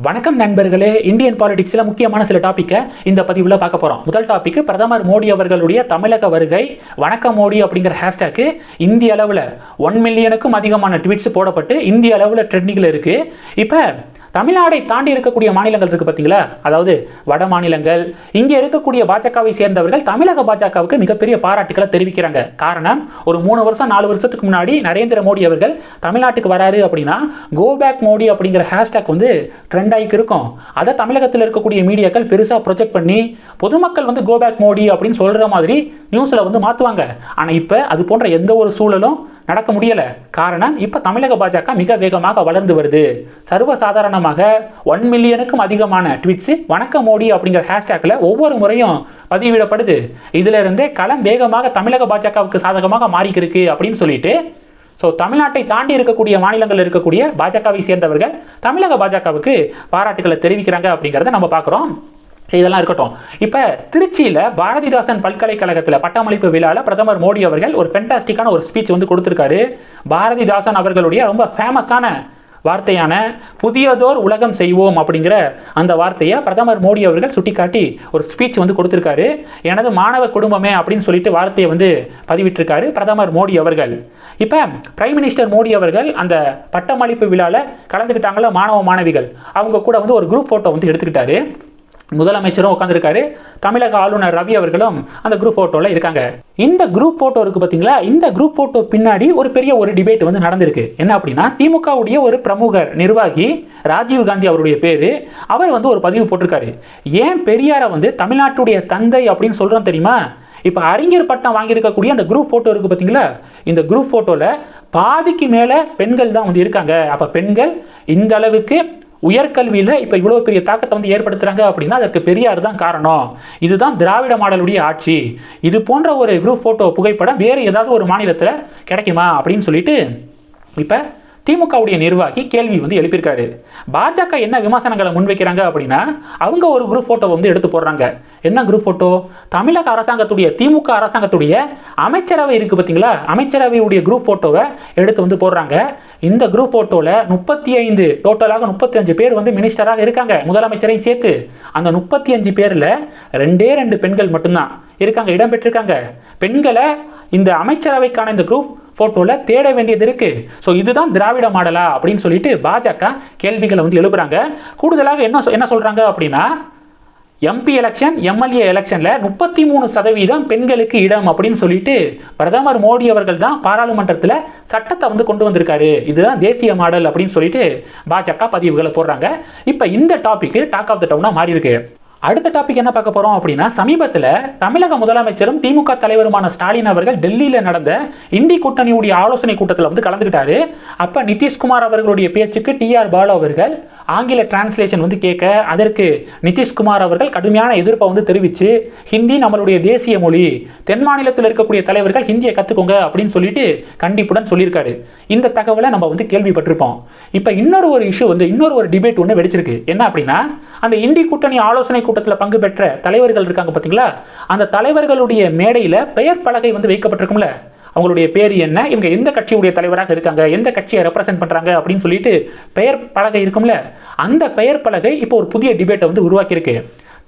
வணக்கம் நண்பர்களே இந்தியன் பாலிடிக்ஸில் முக்கியமான சில டாப்பிக்கை இந்த பதிவில் பார்க்க போகிறோம் முதல் டாபிக் பிரதமர் மோடி அவர்களுடைய தமிழக வருகை வணக்கம் மோடி அப்படிங்கிற ஹேஷ்டேக்கு இந்திய அளவில் ஒன் மில்லியனுக்கும் அதிகமான ட்வீட்ஸ் போடப்பட்டு இந்திய அளவில் ட்ரெண்டிங்கில் இருக்குது இப்போ தமிழ்நாடை தாண்டி இருக்கக்கூடிய மாநிலங்கள் இருக்குது பார்த்தீங்களா? அதாவது வட மாநிலங்கள் இங்கே இருக்கக்கூடிய பாஜகவை சேர்ந்தவர்கள் தமிழக பாஜகவுக்கு மிகப்பெரிய பாராட்டுக்களை தெரிவிக்கிறாங்க. காரணம் ஒரு மூணு வருஷம் நாலு வருஷத்துக்கு முன்னாடி நரேந்திர மோடி அவர்கள் தமிழ்நாட்டுக்கு வராரு அப்படின்னா கோ பேக் மோடி அப்படிங்கிற ஹேஷ்டேக் வந்து ட்ரெண்ட் ஆகிக்கு இருக்கும். அதை தமிழகத்தில் இருக்கக்கூடிய மீடியாக்கள் பெருசாக ப்ரொஜெக்ட் பண்ணி பொதுமக்கள் வந்து கோ பேக் மோடி அப்படின்னு சொல்கிற மாதிரி நியூஸில் வந்து மாற்றுவாங்க ஆனால் இப்போ அது போன்ற எந்த ஒரு சூழலும் நடக்க முடியலை. காரணம் இப்போ தமிழக பாஜக மிக வேகமாக வளர்ந்து வருது. சர்வசாதாரணமாக ஒன் மில்லியனுக்கும் அதிகமான ட்விட்ஸு வணக்க மோடி அப்படிங்கிற ஹேஷ்டேக்கில் ஒவ்வொரு முறையும் பதிவிடப்படுது. இதிலிருந்தே களம் வேகமாக தமிழக பாஜகவுக்கு சாதகமாக மாறிக்கிருக்கு அப்படின்னு சொல்லிட்டு ஸோ தமிழ்நாட்டை தாண்டி இருக்கக்கூடிய மாநிலங்களில் இருக்கக்கூடிய பாஜகவை சேர்ந்தவர்கள் தமிழக பாஜகவுக்கு பாராட்டுகளை தெரிவிக்கிறாங்க அப்படிங்கிறத நம்ம பார்க்குறோம். சரி, இதெல்லாம் இருக்கட்டும். இப்போ திருச்சியில் பாரதிதாசன் பல்கலைக்கழகத்தில் பட்டமளிப்பு விழாவில் பிரதமர் மோடி அவர்கள் ஒரு ஃபென்டாஸ்டிக்கான ஒரு ஸ்பீச் வந்து கொடுத்துருக்காரு. பாரதிதாசன் அவர்களுடைய ரொம்ப ஃபேமஸான வார்த்தையான புதியதோர் உலகம் செய்வோம் அப்படிங்கிற அந்த வார்த்தையை பிரதமர் மோடி அவர்கள் சுட்டிக்காட்டி ஒரு ஸ்பீச் வந்து கொடுத்துருக்காரு. எனது மாணவ குடும்பமே அப்படின்னு சொல்லிட்டு வார்த்தையை வந்து பதிவிட்டிருக்காரு பிரதமர் மோடி அவர்கள். இப்போ பிரைம் மினிஸ்டர் மோடி அவர்கள் அந்த பட்டமளிப்பு விழாவில் கலந்துக்கிட்டாங்களோ? மாணவ மாணவிகள். அவங்க கூட வந்து ஒரு குரூப் ஃபோட்டோ வந்து எடுத்துக்கிட்டாரு. முதலமைச்சரும் உட்காந்துருக்காரு தமிழக ஆளுநர் ரவி அவர்களும் அந்த குரூப் ஃபோட்டோவில் இருக்காங்க. இந்த குரூப் ஃபோட்டோ இருக்கு பார்த்தீங்களா இந்த குரூப் ஃபோட்டோ பின்னாடி ஒரு பெரிய ஒரு டிபேட் வந்து நடந்திருக்கு. என்ன அப்படின்னா திமுகவுடைய ஒரு பிரமுகர் நிர்வாகி ராஜீவ் காந்தி அவருடைய பேர். அவர் வந்து ஒரு பதிவு போட்டிருக்காரு. ஏன் பெரியாரை வந்து தமிழ்நாட்டுடைய தந்தை அப்படின்னு சொல்கிறோம் தெரியுமா? இப்போ அறிஞர் பட்டம் வாங்கியிருக்கக்கூடிய அந்த குரூப் ஃபோட்டோ இருக்குது பார்த்தீங்களா இந்த குரூப் ஃபோட்டோவில் பாதிக்கு மேலே பெண்கள் தான் வந்து இருக்காங்க. அப்போ பெண்கள் இந்த அளவுக்கு உயர்கல்வியில் இப்போ இவ்வளோ பெரிய தாக்கத்தை வந்து ஏற்படுத்துகிறாங்க அப்படின்னா அதற்கு பெரியார் தான் காரணம். இதுதான் திராவிட மாடலுடைய ஆட்சி. இது போன்ற ஒரு குரூப் ஃபோட்டோ புகைப்படம் வேறு ஏதாவது ஒரு மாநிலத்தில் கிடைக்குமா அப்படின்னு சொல்லிட்டு இப்போ திமுகவுடைய நிர்வாகி கேள்வி வந்து எழுப்பியிருக்காரு. பாஜக என்ன விமர்சனங்களை முன்வைக்கிறாங்க அப்படின்னா அவங்க ஒரு குரூப் ஃபோட்டோ வந்து எடுத்து போடுறாங்க. என்ன குரூப் ஃபோட்டோ தமிழக அரசாங்கத்துடைய திமுக அரசாங்கத்துடைய அமைச்சரவை இருக்குது பார்த்தீங்களா? அமைச்சரவையுடைய குரூப் ஃபோட்டோவை எடுத்து வந்து போடுறாங்க. இந்த குரூப் ஃபோட்டோவில் முப்பத்தி ஐந்து டோட்டலாக முப்பத்தி அஞ்சு பேர் வந்து மினிஸ்டராக இருக்காங்க. முதலமைச்சரையும் சேர்த்து. அந்த முப்பத்தி அஞ்சு பேரில் ரெண்டே ரெண்டு பெண்கள் மட்டும்தான் இருக்காங்க இடம்பெற்றிருக்காங்க பெண்களை இந்த அமைச்சரவைக்கான இந்த குரூப் ஃபோட்டோவில் தேட வேண்டியது இருக்குது ஸோ இதுதான் திராவிட மாடலா? அப்படின்னு சொல்லிட்டு பாஜக கேள்விகளை வந்து எழுப்புறாங்க. கூடுதலாக என்ன சொ- என்ன சொல்கிறாங்க அப்படின்னா எம்பி எலெக்ஷன் எம்எல்ஏ எலெக்ஷனில் முப்பத்தி மூணு சதவீதம் பெண்களுக்கு இடம் அப்படின்னு சொல்லிட்டு பிரதமர் மோடி அவர்கள் தான் பாராளுமன்றத்தில் சட்டத்தை வந்து கொண்டு வந்திருக்காரு. இதுதான் தேசிய மாடல் அப்படின்னு சொல்லிட்டு பாஜக பதிவுகளை போடுறாங்க. இப்போ இந்த டாபிக் டாக் ஆஃப் த டவுனாக மாறி இருக்கு அடுத்த டாபிக் என்ன பார்க்க போறோம் அப்படின்னா சமீபத்தில் தமிழக முதலமைச்சரும் திமுக தலைவருமான ஸ்டாலின் அவர்கள் டெல்லியில் நடந்த இந்தி கூட்டணியுடைய ஆலோசனை கூட்டத்தில் வந்து கலந்துக்கிட்டாரு. அப்ப நிதிஷ்குமார் அவர்களுடைய பேச்சுக்கு டிஆர் பாலு அவர்கள் ஆங்கில டிரான்ஸ்லேஷன் வந்து கேட்க அதற்கு நிதிஷ்குமார் அவர்கள் கடுமையான எதிர்ப்பை வந்து தெரிவித்து ஹிந்தி நம்மளுடைய தேசிய மொழி. தென் மாநிலத்தில் இருக்கக்கூடிய தலைவர்கள் ஹிந்தியை கற்றுக்கோங்க அப்படின்னு சொல்லிட்டு கண்டிப்புடன் சொல்லியிருக்காரு. இந்த தகவலை நம்ம வந்து கேள்விப்பட்டிருப்போம். இப்போ இன்னொரு ஒரு இஷ்யூ வந்து இன்னொரு ஒரு டிபேட் ஒன்று வெடிச்சிருக்கு. என்ன அப்படின்னா அந்த இந்தி கூட்டணி ஆலோசனை கூட்டத்தில் பங்கு பெற்ற தலைவர்கள் இருக்காங்க பார்த்தீங்களா அந்த தலைவர்களுடைய மேடையில் பெயர் பலகை வந்து வைக்கப்பட்டிருக்கும்ல. அவங்களுடைய பேர் என்ன? இவங்க எந்த கட்சியுடைய தலைவராக இருக்காங்க? எந்த கட்சியை ரெப்ரசென்ட் பண்ணுறாங்க அப்படின்னு சொல்லிட்டு பெயர் பலகை இருக்கும்ல? அந்த பெயர் பலகை இப்போ ஒரு புதிய டிபேட்டை வந்து உருவாக்கியிருக்கு.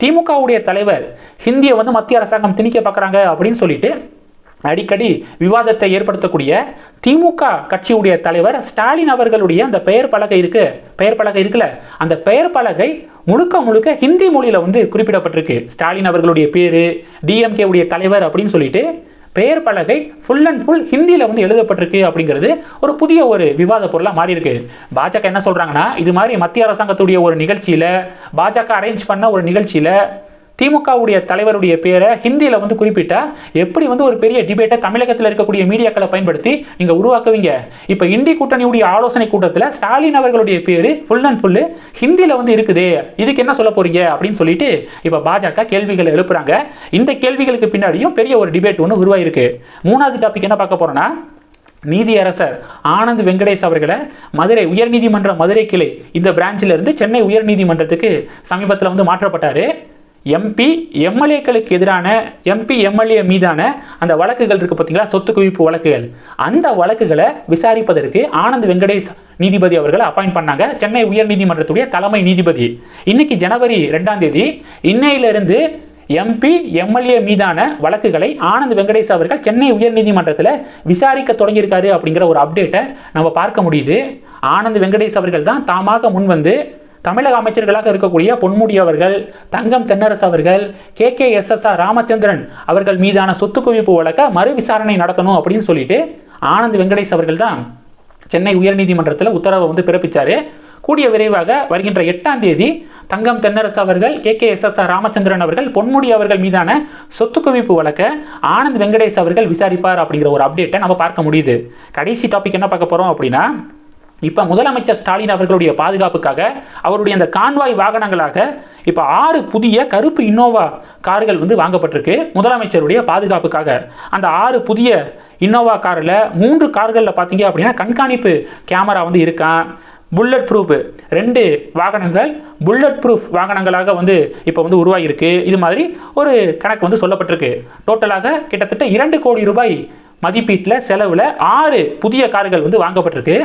திமுகவுடைய தலைவர் ஹிந்தியை வந்து மத்திய அரசாங்கம் திணிக்க பார்க்குறாங்க அப்படின்னு சொல்லிட்டு அடிக்கடி விவாதத்தை ஏற்படுத்தக்கூடிய திமுக கட்சியுடைய தலைவர் ஸ்டாலின் அவர்களுடைய அந்த பெயர் பலகை இருக்கு. பெயர் பலகை இருக்குல்ல? அந்த பெயர் பலகை முழுக்க முழுக்க ஹிந்தி மொழியில் வந்து குறிப்பிடப்பட்டிருக்கு. ஸ்டாலின் அவர்களுடைய பேரு டிஎம்கே உடைய தலைவர் அப்படின்னு சொல்லிட்டு பெயர் பலகை ஃபுல் அண்ட் ஃபுல் ஹிந்தியில் வந்து எழுதப்பட்டிருக்கு அப்படிங்கிறது ஒரு புதிய ஒரு விவாத பொருளாக மாறி இருக்கு பாஜக என்ன சொல்கிறாங்கன்னா இது மாதிரி மத்திய அரசாங்கத்துடைய ஒரு நிகழ்ச்சியில் பாஜக அரேஞ்ச் பண்ண ஒரு நிகழ்ச்சியில் திமுகவுடைய தலைவருடைய பேரை ஹிந்தியில் வந்து குறிப்பிட்ட எப்படி வந்து ஒரு பெரிய டிபேட்டை தமிழகத்தில் இருக்கக்கூடிய மீடியாக்களை பயன்படுத்தி நீங்கள் உருவாக்குவீங்க? இப்போ இந்தி கூட்டணியுடைய ஆலோசனை கூட்டத்தில் ஸ்டாலின் அவர்களுடைய பேரு ஃபுல் அண்ட் ஃபுல்லு ஹிந்தியில் வந்து இருக்குது. இதுக்கு என்ன சொல்ல போறீங்க? அப்படின்னு சொல்லிட்டு இப்போ பாஜக கேள்விகளை எழுப்புறாங்க. இந்த கேள்விகளுக்கு பின்னாடியும் பெரிய ஒரு டிபேட் ஒன்று உருவாயிருக்கு. மூணாவது டாபிக் என்ன பார்க்க போறோம்னா நீதியரசர் ஆனந்த் வெங்கடேஷ் அவர்களை மதுரை உயர்நீதிமன்ற மதுரை கிளை இந்த பிரான்ச்சிலிருந்து சென்னை உயர்நீதிமன்றத்துக்கு சமீபத்தில் வந்து மாற்றப்பட்டாரு. எம்பி எம்எல்ஏக்களுக்கு எதிரான எம்பி எம்எல்ஏ மீதான அந்த வழக்குகள் இருக்கு பார்த்தீங்களா சொத்து குவிப்பு வழக்குகள். அந்த வழக்குகளை விசாரிப்பதற்கு ஆனந்த் வெங்கடேஷ் நீதிபதி அவர்களை அப்பாயிண்ட் பண்ணாங்க. சென்னை உயர்நீதிமன்றத்துடைய தலைமை நீதிபதி. இன்னைக்கு ஜனவரி ரெண்டாம் தேதி இன்னையிலிருந்து எம்பி எம்எல்ஏ மீதான வழக்குகளை ஆனந்த் வெங்கடேஷ் அவர்கள் சென்னை உயர்நீதிமன்றத்தில் விசாரிக்க தொடங்கியிருக்காரு அப்படிங்கிற ஒரு அப்டேட்டை நம்ம பார்க்க முடியுது. ஆனந்த் வெங்கடேஷ் அவர்கள் தான் தாமாக முன்வந்து தமிழக அமைச்சர்களாக இருக்கக்கூடிய பொன்முடி அவர்கள் தங்கம் தென்னரசு அவர்கள் K K S S R Ramachandran அவர்கள் மீதான சொத்து குவிப்பு வழக்க மறு விசாரணை நடத்தணும் அப்படின்னு சொல்லிட்டு ஆனந்த் வெங்கடேஷ் அவர்கள் தான் சென்னை உயர்நீதிமன்றத்தில் உத்தரவை வந்து பிறப்பித்தார் கூடிய விரைவாக வருகின்ற எட்டாம் தேதி தங்கம் தென்னரசு அவர்கள் K K S S R Ramachandran அவர்கள் பொன்முடி அவர்கள் மீதான சொத்து குவிப்பு வழக்க ஆனந்த் வெங்கடேஷ் அவர்கள் விசாரிப்பார் அப்படிங்கிற ஒரு அப்டேட்டை நம்ம பார்க்க முடியுது. கடைசி டாபிக் என்ன பார்க்க போகிறோம் அப்படின்னா இப்போ முதலமைச்சர் ஸ்டாலின் அவர்களுடைய பாதுகாப்புக்காக அவருடைய அந்த கான்வாய் வாகனங்களாக இப்போ ஆறு புதிய கருப்பு இன்னோவா கார்கள் வந்து வாங்கப்பட்டிருக்கு. முதலமைச்சருடைய பாதுகாப்புக்காக. அந்த ஆறு புதிய இன்னோவா காரில் மூன்று கார்களில் பார்த்தீங்க அப்படின்னா கண்காணிப்பு கேமரா வந்து இருக்கான் புல்லட் ப்ரூஃப் ரெண்டு வாகனங்கள் புல்லட் ப்ரூஃப் வாகனங்களாக வந்து இப்போ வந்து உருவாகியிருக்கு இது மாதிரி ஒரு கணக்கு வந்து சொல்லப்பட்டிருக்கு. டோட்டலாக கிட்டத்தட்ட இரண்டு கோடி ரூபாய் மதிப்பீட்டில் செலவில் ஆறு புதிய கார்கள் வந்து வாங்கப்பட்டிருக்கு.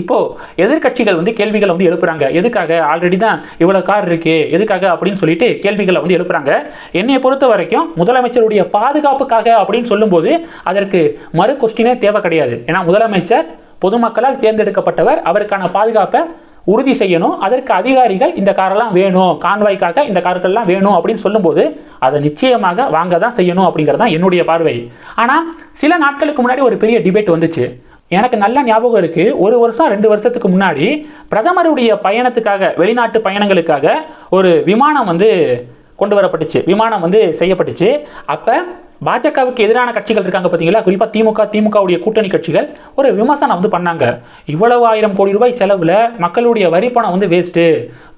இப்போ எதிர்க்கட்சிகள் வந்து கேள்விகளை வந்து எழுப்புறாங்க. எதுக்காக? ஆல்ரெடி தான் இவ்வளோ கார் இருக்கு. எதுக்காக அப்படின்னு சொல்லிட்டு கேள்விகளை வந்து எழுப்புறாங்க. என்னையை பொறுத்த வரைக்கும் முதலமைச்சருடைய பாதுகாப்புக்காக அப்படின்னு சொல்லும்போது அதற்கு மறு கொஸ்டினே தேவை கிடையாது. ஏன்னா முதலமைச்சர் பொதுமக்களால் தேர்ந்தெடுக்கப்பட்டவர். அவருக்கான பாதுகாப்பை உறுதி செய்யணும். அதற்கு அதிகாரிகள் இந்த காரெல்லாம் வேணும். கான்வாய்க்காக இந்த கார்கள்லாம் வேணும் அப்படின்னு சொல்லும்போது அதை நிச்சயமாக வாங்க தான் செய்யணும் அப்படிங்கிறது தான் என்னுடைய பார்வை. ஆனால் சில நாட்களுக்கு முன்னாடி ஒரு பெரிய டிபேட் வந்துச்சு. எனக்கு நல்ல ஞாபகம் இருக்கு. ஒரு வருஷம் ரெண்டு வருஷத்துக்கு முன்னாடி பிரதமருடைய பயணத்துக்காக வெளிநாட்டு பயணங்களுக்காக ஒரு விமானம் வந்து கொண்டு வரப்பட்டுச்சு. விமானம் வந்து செய்யப்பட்டுச்சு. அப்போ பாஜகவுக்கு எதிரான கட்சிகள் இருக்காங்க பார்த்தீங்களா? குறிப்பாக திமுக திமுகவுடைய கூட்டணி கட்சிகள் ஒரு விமர்சனம் வந்து பண்ணாங்க. இவ்வளவு ஆயிரம் கோடி ரூபாய் செலவில் மக்களுடைய வரி பணம் வந்து வேஸ்ட்டு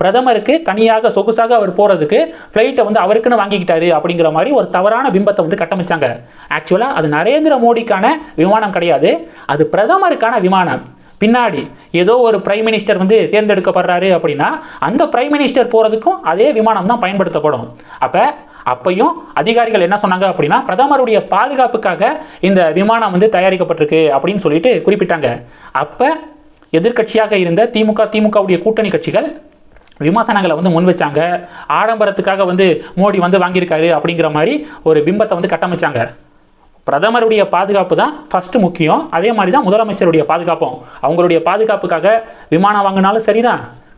பிரதமருக்கு தனியாக சொகுசாக அவர் போகிறதுக்கு ஃப்ளைட்டை வந்து அவருக்குன்னு வாங்கிக்கிட்டாரு அப்படிங்கிற மாதிரி ஒரு தவறான பிம்பத்தை வந்து கட்டமைச்சாங்க. ஆக்சுவலாக அது நரேந்திர மோடிக்கான விமானம் கிடையாது. அது பிரதமருக்கான விமானம். பின்னாடி ஏதோ ஒரு பிரைம் மினிஸ்டர் வந்து தேர்ந்தெடுக்கப்படுறாரு அப்படின்னா அந்த பிரைம் மினிஸ்டர் போகிறதுக்கும் அதே விமானம் தான் பயன்படுத்தப்படும். அப்போ அப்பையும் அதிகாரிகள் என்ன சொன்னாங்க அப்படின்னா பிரதமருடைய பாதுகாப்புக்காக இந்த விமானம் வந்து தயாரிக்கப்பட்டிருக்கு அப்படின்னு சொல்லிட்டு குறிப்பிட்டாங்க. அப்போ எதிர்க்கட்சியாக இருந்த திமுக திமுகவுடைய கூட்டணி கட்சிகள் விமர்சனங்களை வந்து முன் வச்சாங்க. ஆடம்பரத்துக்காக வந்து மோடி வந்து வாங்கியிருக்காரு அப்படிங்கிற மாதிரி ஒரு பிம்பத்தை வந்து கட்டமைச்சாங்க. பிரதமருடைய பாதுகாப்பு தான் ஃபஸ்ட்டு முக்கியம். அதே மாதிரி தான் முதலமைச்சருடைய பாதுகாப்பும். அவங்களுடைய பாதுகாப்புக்காக விமானம் வாங்கினாலும் சரிதான்.